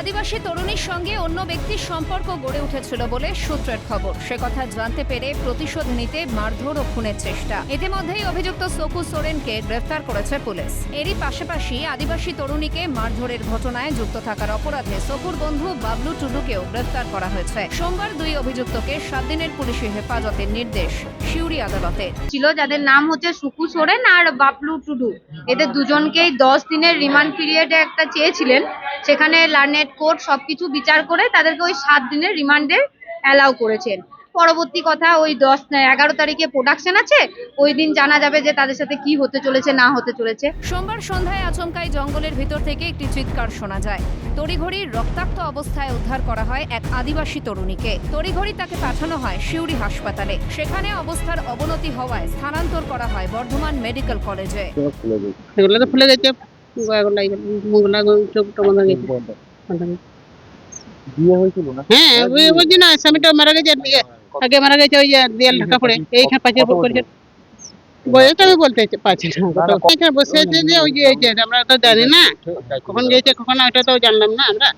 আদিবাসী তরুণীর সঙ্গে অন্য ব্যক্তির সম্পর্ক গড়ে উঠেছিল বলে সূত্রের খবর। সে কথা জানতে পেরে প্রতিশোধ নিতে মারধর ও খুনের চেষ্টা। ইতিমধ্যেই অভিযুক্ত সকু সোরেনকে গ্রেফতার করেছে পুলিশ। এরই পাশাপাশি আদিবাসী তরুণীকে মারধরের ঘটনায় যুক্ত থাকার অপরাধে সকুর বন্ধু বাবলু টুডুকেও গ্রেফতার করা হয়েছে। সোমবার দুই অভিযুক্তকে সাত দিনের পুলিশি হেফাজতের নির্দেশ সিউড়ি আদালতে। ছিল যাদের নাম হচ্ছে সুকু সোরেন আর বাবলু টুডু। এদের দুজনকেই দশ দিনের রিমান্ড পিরিয়ডে একটা চেয়েছিলেন। লার্নেট কোর্ট সবকিছু বিচার করে তাদেরকে ওই সাত দিনের রিমান্ডে অ্যালাউ করেছেন। পরবর্তী কথা ওই দশ এগারো তারিখে প্রোডাকশন আছে ওই দিন জানা যাবে যে তাদের সাথে কি হতে চলেছে না হতে চলেছে। সোমবার সন্ধ্যায় আচমকাই জঙ্গলের ভিতর থেকে একটি চিৎকার শোনা যায়। তড়িঘড়ি রক্তাক্ত অবস্থায় উদ্ধার করা হয় এক আদিবাসী তরুণীকে। তড়িঘড়ি তাকে পাঠানো হয় সিউড়ি হাসপাতালে। সেখানে অবস্থার অবনতি হওয়ায় স্থানান্তর করা হয় বর্ধমান মেডিকেল কলেজে। ফুলে গেছে। হ্যাঁ ওই বলছি না? স্বামীটা মারা গেছে আগে মারা গেছে ওই যে দেয়াল ঢাকা পড়ে এইখানে পাঁচের করেছে। বয়সটা আমি বলতে পারছি না। এখানে বসে আছে যে ওই যে এই যে আমরা তো জানি না কখন গেছে কখন ওটা তো জানলাম না আমরা।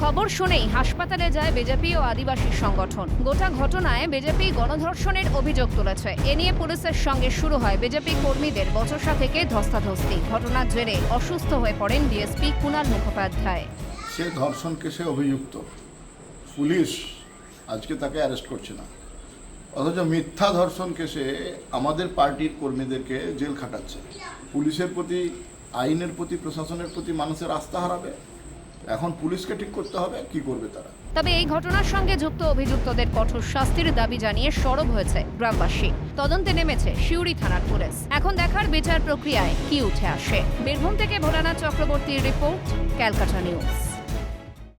খবর শুনেই হাসপাতালে যায় বিজেপি ও আদিবাসী সংগঠন। গোটা ঘটনায় বিজেপি গণধর্ষণের অভিযোগ তুলেছে। এ নিয়ে পুলিশের সঙ্গে শুরু হয় বিজেপি কর্মীদের বচসা থেকে ধস্তাধস্তি। ঘটনার জেরে অসুস্থ হয়ে পড়েন ডিএসপি কুণাল মুখোপাধ্যায়। সে ধর্ষণ কেসে অভিযুক্ত। পুলিশ আজকে তাকে অ্যারেস্ট করছে না। অথচ মিথ্যা ধর্ষণ কেসে আমাদের পার্টির কর্মীদেরকে জেল খাটাচ্ছে। পুলিশের প্রতি, আইনের প্রতি, প্রশাসনের প্রতি মানুষের আস্থা হারাবে। এখন পুলিশকে ঠিক করতে হবে, কি করবে তারা? তবে এই ঘটনার সঙ্গে যুক্ত অভিযুক্তদের কঠোর শাস্তির দাবি জানিয়ে সরব হয়েছে গ্রামবাসী। তদন্তে নেমেছে শিউরি থানার পুলিশ। এখন দেখার বিচার প্রক্রিয়ায় কি উঠে আসে। বীরভূম থেকে ভোলানাথ চক্রবর্তীর রিপোর্ট, ক্যালকাটা নিউজ।